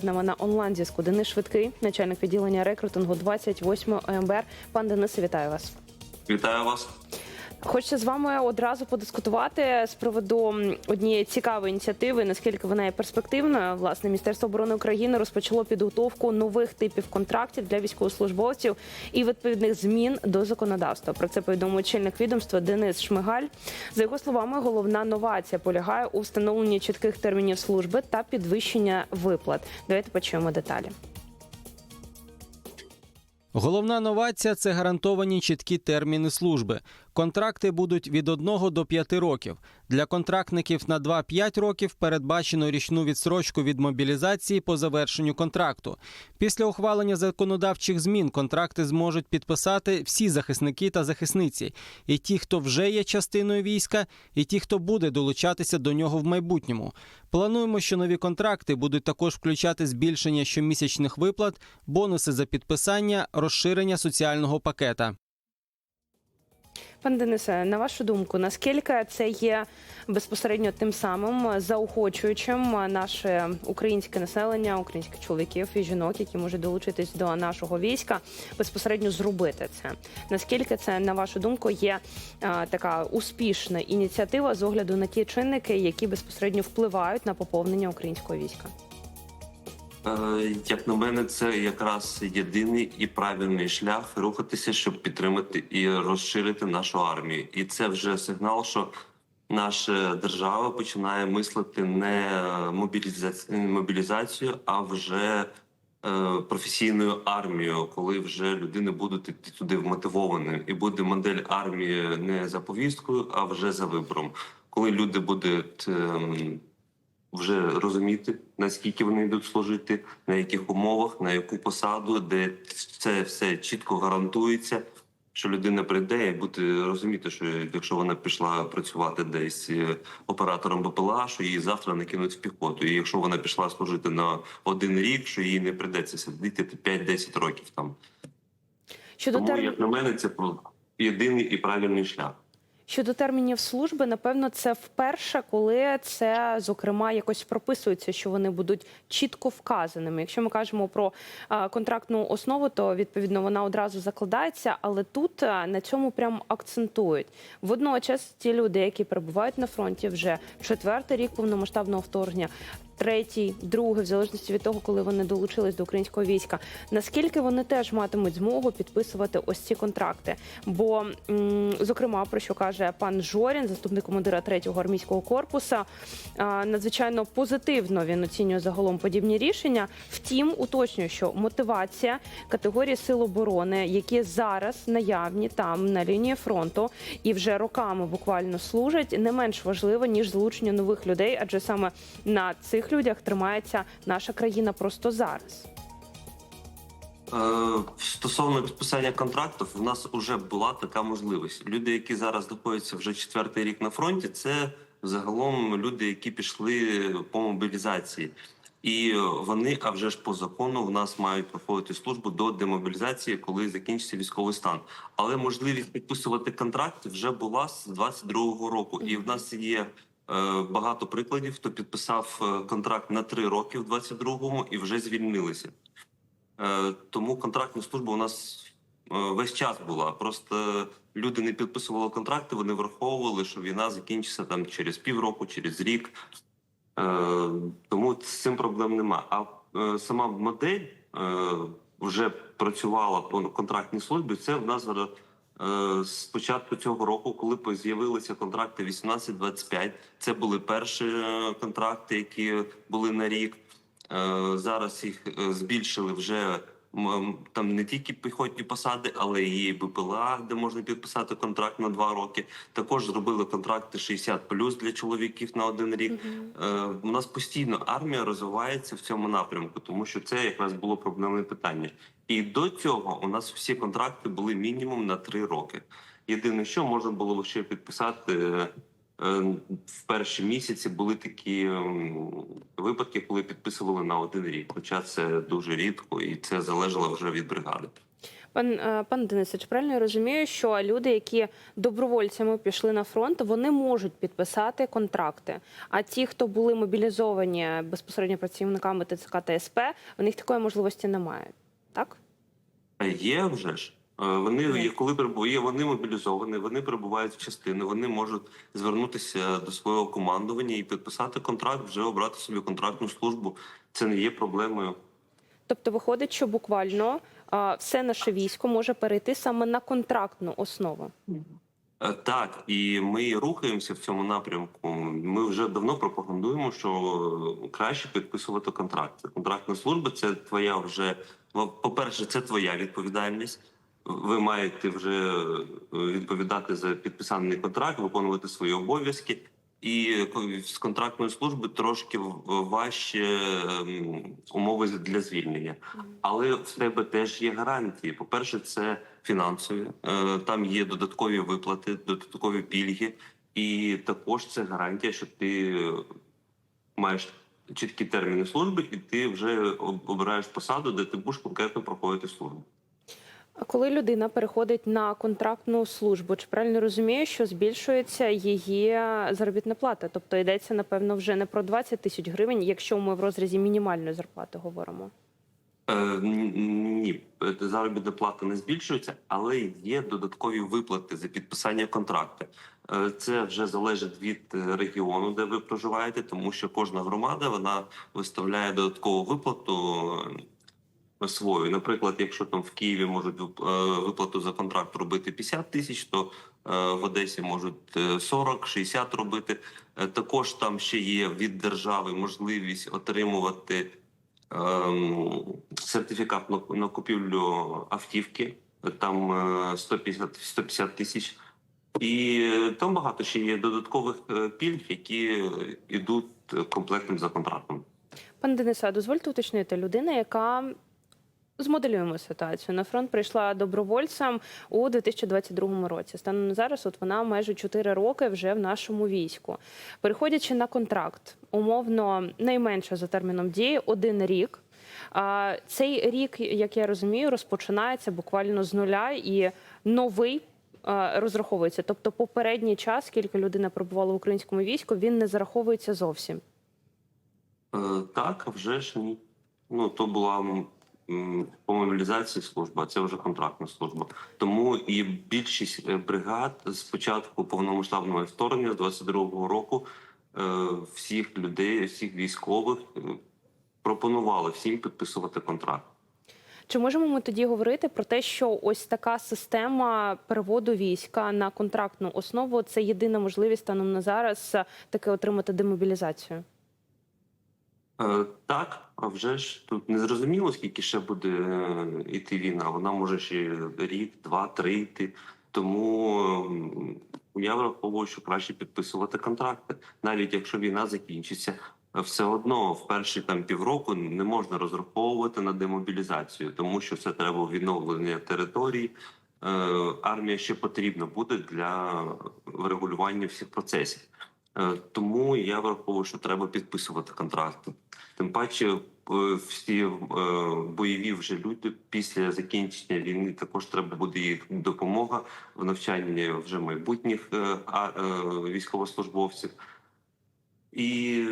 З нами на онлайн зв'язку Денис Швидкий, начальник відділення рекрутингу 28 ОМБР. Пан Денисе, вітаю вас. Вітаю вас. Хочеться з вами одразу подискутувати з приводу однієї цікавої ініціативи, наскільки вона є перспективною. Власне, Міністерство оборони України розпочало підготовку нових типів контрактів для військовослужбовців і відповідних змін до законодавства. Про це повідомив очільник відомства Денис Шмигаль. За його словами, головна новація полягає у встановленні чітких термінів служби та підвищення виплат. Давайте почуємо деталі. Головна новація це гарантовані чіткі терміни служби. Контракти будуть від 1 до 5 років. Для контрактників на 2-5 років передбачено річну відстрочку від мобілізації по завершенню контракту. Після ухвалення законодавчих змін контракти зможуть підписати всі захисники та захисниці, і ті, хто вже є частиною війська, і ті, хто буде долучатися до нього в майбутньому. Плануємо, що нові контракти будуть також включати збільшення щомісячних виплат, бонуси за підписання, розширення соціального пакета. Пане Денисе, на вашу думку, наскільки це є безпосередньо тим самим заохочуючим наше українське населення, українських чоловіків і жінок, які можуть долучитись до нашого війська, безпосередньо зробити це? Наскільки це, на вашу думку, є е, така успішна ініціатива з огляду на ті чинники, які безпосередньо впливають на поповнення українського війська? Е, Як на мене, це якраз єдиний і правильний шлях рухатися, щоб підтримати і розширити нашу армію. І це вже сигнал, що наша держава починає мислити не мобілізацію, а вже е, професійною армією, коли вже людини будуть йти туди вмотивовані, і буде модель армії не за повісткою, а вже за вибором. Коли люди будуть ем, вже розуміти, наскільки вони йдуть служити, на яких умовах, на яку посаду, де це все чітко гарантується, що людина прийде і буде розуміти, що якщо вона пішла працювати десь е, оператором БПЛА, що її завтра не кинуть в піхоту. І якщо вона пішла служити на один рік, що їй не прийдеться сидіти 5-10 років там. Щодо Тому, термін... як на мене, це про- єдиний і правильний шлях. Щодо термінів служби, напевно, це вперше, коли це зокрема якось прописується, що вони будуть чітко вказаними. Якщо ми кажемо про контрактну основу, то відповідно вона одразу закладається, але тут на цьому прям акцентують. Водночас ті люди, які перебувають на фронті вже четвертий рік повномасштабного вторгнення. Третій, другий, в залежності від того, коли вони долучились до українського війська, наскільки вони теж матимуть змогу підписувати ось ці контракти? Бо, зокрема, про що каже пан Жорін, заступник командира третього армійського корпусу, а, надзвичайно позитивно він оцінює загалом подібні рішення. Втім, уточнює, що мотивація категорії сил оборони, які зараз наявні там на лінії фронту і вже роками буквально служать, не менш важлива ніж залучення нових людей, адже саме на цих людях тримається наша країна просто зараз. Е, Стосовно підписання контрактів, у нас вже була така можливість. Люди, які зараз знаходяться вже четвертий рік на фронті, це загалом люди, які пішли по мобілізації. І вони, а вже ж по закону, в нас мають проходити службу до демобілізації, коли закінчиться військовий стан. Але можливість підписувати контракт вже була з 22-го року, і в нас є багато прикладів, хто підписав е, контракт на три роки в 22-му і вже звільнилися. Е, Тому контрактна служба у нас е, весь час була. Просто люди не підписували контракти, вони враховували, що війна закінчиться там через півроку, через рік. Е, Тому з цим проблем нема. А е, сама модель е, вже працювала по контрактній службі. Це в нас зараз. Е, З початку цього року, коли з'явилися контракти 18-25, це були перші е, контракти, які були на рік. Е, Зараз їх збільшили вже там не тільки піхотні посади, але і БПЛА, де можна підписати контракт на два роки. Також зробили контракти 60 для чоловіків на один рік. Е, У нас постійно армія розвивається в цьому напрямку, тому що це якраз було проблемне питання. І до цього у нас всі контракти були мінімум на три роки. Єдине, що можна було ще підписати е, е, в перші місяці, були такі випадки, коли підписували на один рік. Хоча це дуже рідко, і це залежало вже від бригади. Пан, е, пан Денисе, чи правильно я розумію, що люди, які добровольцями пішли на фронт, вони можуть підписати контракти. А ті, хто були мобілізовані безпосередньо працівниками ТЦК та СП, у них такої можливості немає. Так? Е, Є вже ж. Е, Вони коли перебує, вони мобілізовані, вони перебувають в частини, вони можуть звернутися до свого командування і підписати контракт, вже обрати собі контрактну службу. Це не є проблемою. Тобто виходить, що буквально все наше військо може перейти саме на контрактну основу. Е, Так, і ми рухаємося в цьому напрямку. Ми вже давно пропагандуємо, що краще підписувати контракти. Контрактна служба це твоя вже ну, по-перше, це твоя відповідальність. Ви маєте вже е, відповідати за підписаний контракт, виконувати свої обов'язки. І з контрактної служби трошки важче ем, умови для звільнення. Але в тебе теж є гарантії. По-перше, це фінансові. Е, Там є додаткові виплати, додаткові пільги, і також це гарантія, що ти маєш чіткі терміни служби, і ти вже об- обираєш посаду, де ти будеш конкретно проходити службу. А коли людина переходить на контрактну службу, чи правильно розумію, що збільшується її заробітна плата? Тобто йдеться, напевно, вже не про 20 тисяч гривень, якщо ми в розрізі мінімальної зарплати говоримо. Е, Ні, заробітна плата не збільшується, але є додаткові виплати за підписання контракту. Е, Це вже залежить від е, регіону, де ви проживаєте, тому що кожна громада вона виставляє додаткову виплату свою. Наприклад, якщо там в Києві можуть е, виплату за контракт робити 50 тисяч, то е, в Одесі можуть е, 40-60 робити. Е, Також там ще є від держави можливість отримувати ем, сертифікат на, купівлю автівки. Там е, 150, 150 тисяч. І там багато ще є додаткових пільг, які йдуть комплектним за контрактом. Пане Денисе, дозвольте уточнити людина, яка змоделюємо ситуацію. На фронт прийшла добровольцем у 2022 році. Станом на зараз, от вона майже 4 роки вже в нашому війську. Переходячи на контракт, умовно найменше за терміном дії один рік. А цей рік, як я розумію, розпочинається буквально з нуля і новий. Розраховується, тобто попередній час, скільки людина перебувала в українському війську, він не зараховується зовсім. Е, Так, а вже ж ні. Ну то була по мобілізації служба, це вже контрактна служба. Тому і більшість е, бригад з початку повномасштабного вторгнення з 22-го року е, всіх людей, всіх військових е, пропонували всім підписувати контракт. Чи можемо ми тоді говорити про те, що ось така система переводу війська на контрактну основу це єдина можливість станом на зараз таки отримати демобілізацію? Е, Так, а вже ж тут не зрозуміло, скільки ще буде е, йти війна. Вона може ще рік, два, три йти. Тому я враховую, що краще підписувати контракти, навіть якщо війна закінчиться. е, Все одно в перші там півроку не можна розраховувати на демобілізацію, тому що це треба відновлення територій. Е, Армія ще потрібна буде для врегулювання всіх процесів. Е, Тому я враховую, що треба підписувати контракти. Тим паче, е, всі е, бойові вже люди після закінчення війни також треба буде їх допомога в навчанні вже майбутніх військовослужбовців. І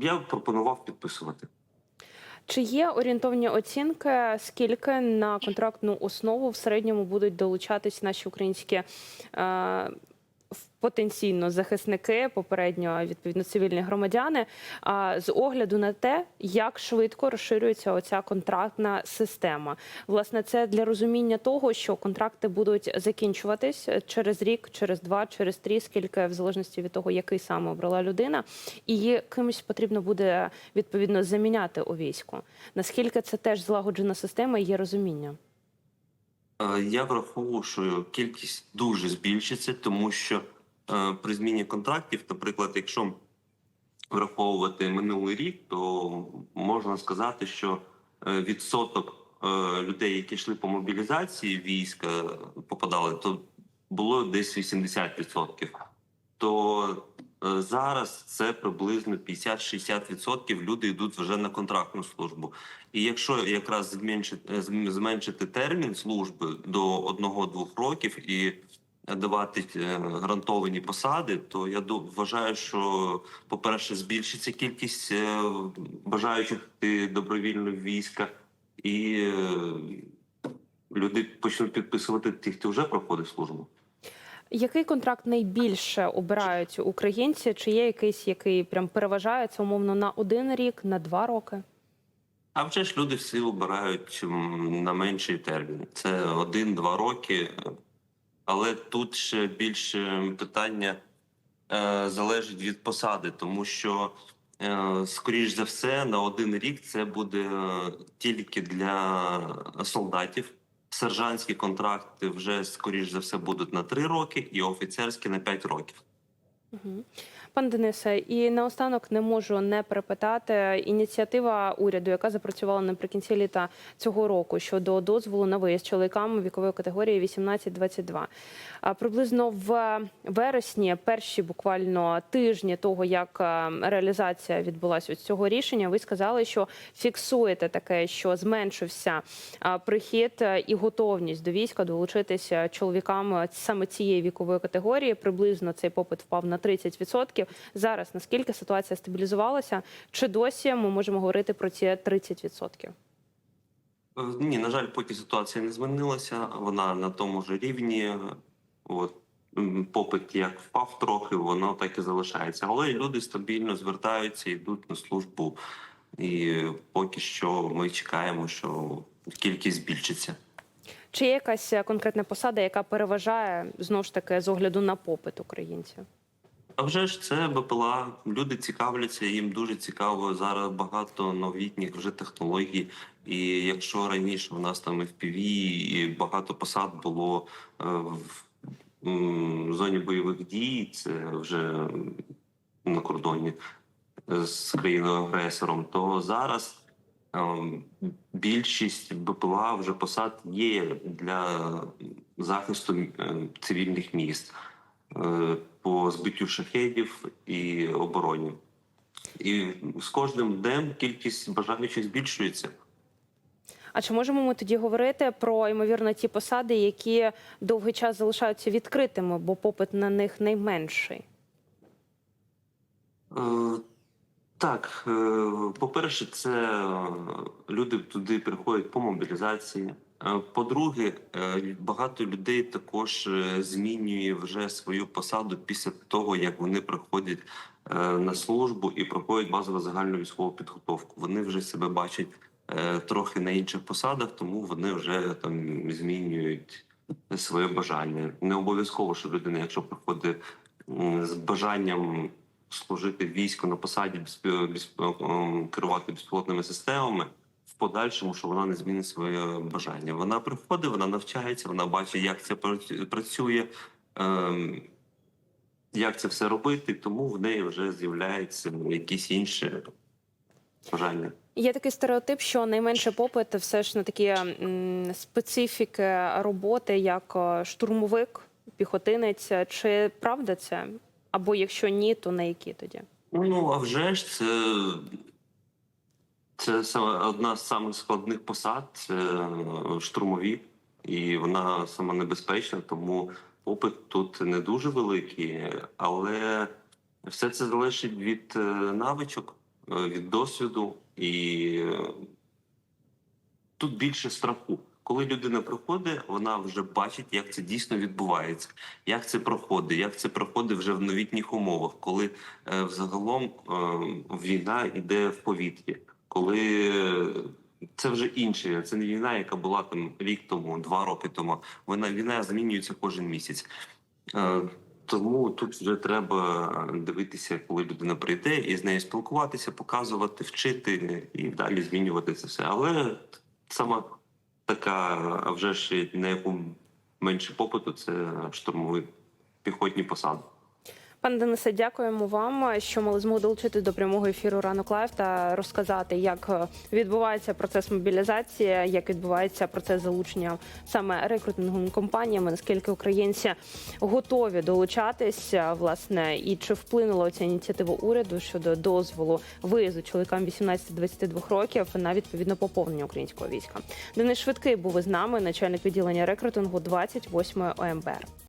я пропонував підписувати. Чи є орієнтовні оцінки, скільки на контрактну основу в середньому будуть долучатись наші українські потенційно захисники, попередньо відповідно цивільні громадяни, а, з огляду на те, як швидко розширюється оця контрактна система? Власне, це для розуміння того, що контракти будуть закінчуватись через рік, через два, через три, скільки в залежності від того, який саме обрала людина, і кимось потрібно буде відповідно заміняти у війську. Наскільки це теж злагоджена система є розуміння? Е, Я враховую, що кількість дуже збільшиться, тому що е, при зміні контрактів, наприклад, якщо враховувати минулий рік, то можна сказати, що е, відсоток людей, які йшли по мобілізації війська, попадали, то було десь 80%. То Зараз це приблизно 50-60% люди йдуть вже на контрактну службу. І якщо якраз зменшити, е, зменшити термін служби до 1-2 років і давати е, гарантовані посади, то я вважаю, що, по-перше, збільшиться кількість е, бажаючих добровільно війська, і е, люди почнуть підписувати тих, хто вже проходить службу. Який контракт найбільше обирають українці? Чи є якийсь, який прям переважає це умовно на один рік, на два роки? А вже ж люди всі обирають на менший термін. Це один-два роки. Але тут ще більше питання е, залежить від посади, тому що, е, скоріш за все, на один рік це буде е, тільки для солдатів. Сержантські контракти вже скоріш за все будуть на три роки, і офіцерські на п'ять років. Угу. Пан Денисе, і наостанок не можу не перепитати ініціатива уряду, яка запрацювала наприкінці літа цього року щодо дозволу на виїзд чоловікам вікової категорії 18-22. А Приблизно в вересні, перші буквально тижні того, як е, реалізація відбулася ось цього рішення, ви сказали, що фіксуєте таке, що зменшився прихід е, і готовність до війська долучитися чоловікам саме цієї вікової категорії. Приблизно цей попит впав на 30%. Зараз наскільки ситуація стабілізувалася? Чи досі ми можемо говорити про ці 30%? Е, Ні, на жаль, поки ситуація не змінилася, вона на тому ж рівні. От попит як впав трохи, воно так і залишається. Але люди стабільно звертаються, йдуть на службу, і поки що ми чекаємо, що кількість збільшиться. Чи є якась е, конкретна посада, яка переважає знову ж таки з огляду на попит українців? А вже ж це БПЛА. Люди цікавляться, їм дуже цікаво. Зараз багато новітніх вже технологій. І якщо раніше в нас там FPV і багато посад було е, в зоні бойових дій, це вже на кордоні з країною агресором, то зараз ем, більшість БПЛА вже посад є для захисту цивільних міст по збиттю шахедів і обороні. І з кожним днем кількість бажаючих збільшується. А чи можемо ми тоді говорити про ймовірно ті посади, які довгий час залишаються відкритими, бо попит на них найменший? Е, Так, е, по-перше, це е, люди туди приходять по мобілізації. Е, По-друге, багато людей також змінює вже свою посаду після того, як вони приходять на службу і проходять базову загальну військову підготовку. Вони вже себе бачать трохи на інших посадах, тому вони вже там змінюють своє бажання. Не обов'язково, що людина, якщо приходить з бажанням служити війську на посаді ем, керувати безпілотними системами. В подальшому, що вона не змінить своє бажання. Вона приходить, вона навчається, вона бачить, як це пра- працює, ем, як це все робити, тому в неї вже з'являються якісь інші бажання. Є такий стереотип, що найменший попит все ж на такі специфіки роботи, як е, штурмовик, піхотинець. Чи правда це? Або якщо ні, то на які тоді? Ну, а вже ж це, це саме одна з самих складних посад це е, штурмові, і вона сама небезпечна, тому попит тут не дуже великий, але все це залежить від е, навичок, е, від досвіду, і тут більше страху. Коли людина приходить, вона вже бачить, як це дійсно відбувається, як це проходить, як це проходить вже в новітніх умовах, коли е, взагалом е, війна йде в повітрі, коли е, це вже інше, це не війна, яка була там рік тому, два роки тому. Вона війна змінюється кожен місяць. Е, Тому тут вже треба дивитися, коли людина прийде, і з нею спілкуватися, показувати, вчити і далі змінювати це все. Але сама така, а вже ж на яку менше попиту, це штурмові піхотні посади. Пане Денисе, дякуємо вам, що мали змогу долучитись до прямого ефіру ранок лайв та розказати, як відбувається процес мобілізації, як відбувається процес залучення саме рекрутинговими компаніями, наскільки українці готові долучатися, власне, і чи вплинула ця ініціатива уряду щодо дозволу виїзду чоловікам 18-22 років на відповідно поповнення українського війська. Денис Швидкий був із нами, начальник відділення рекрутингу 28 ОМБР.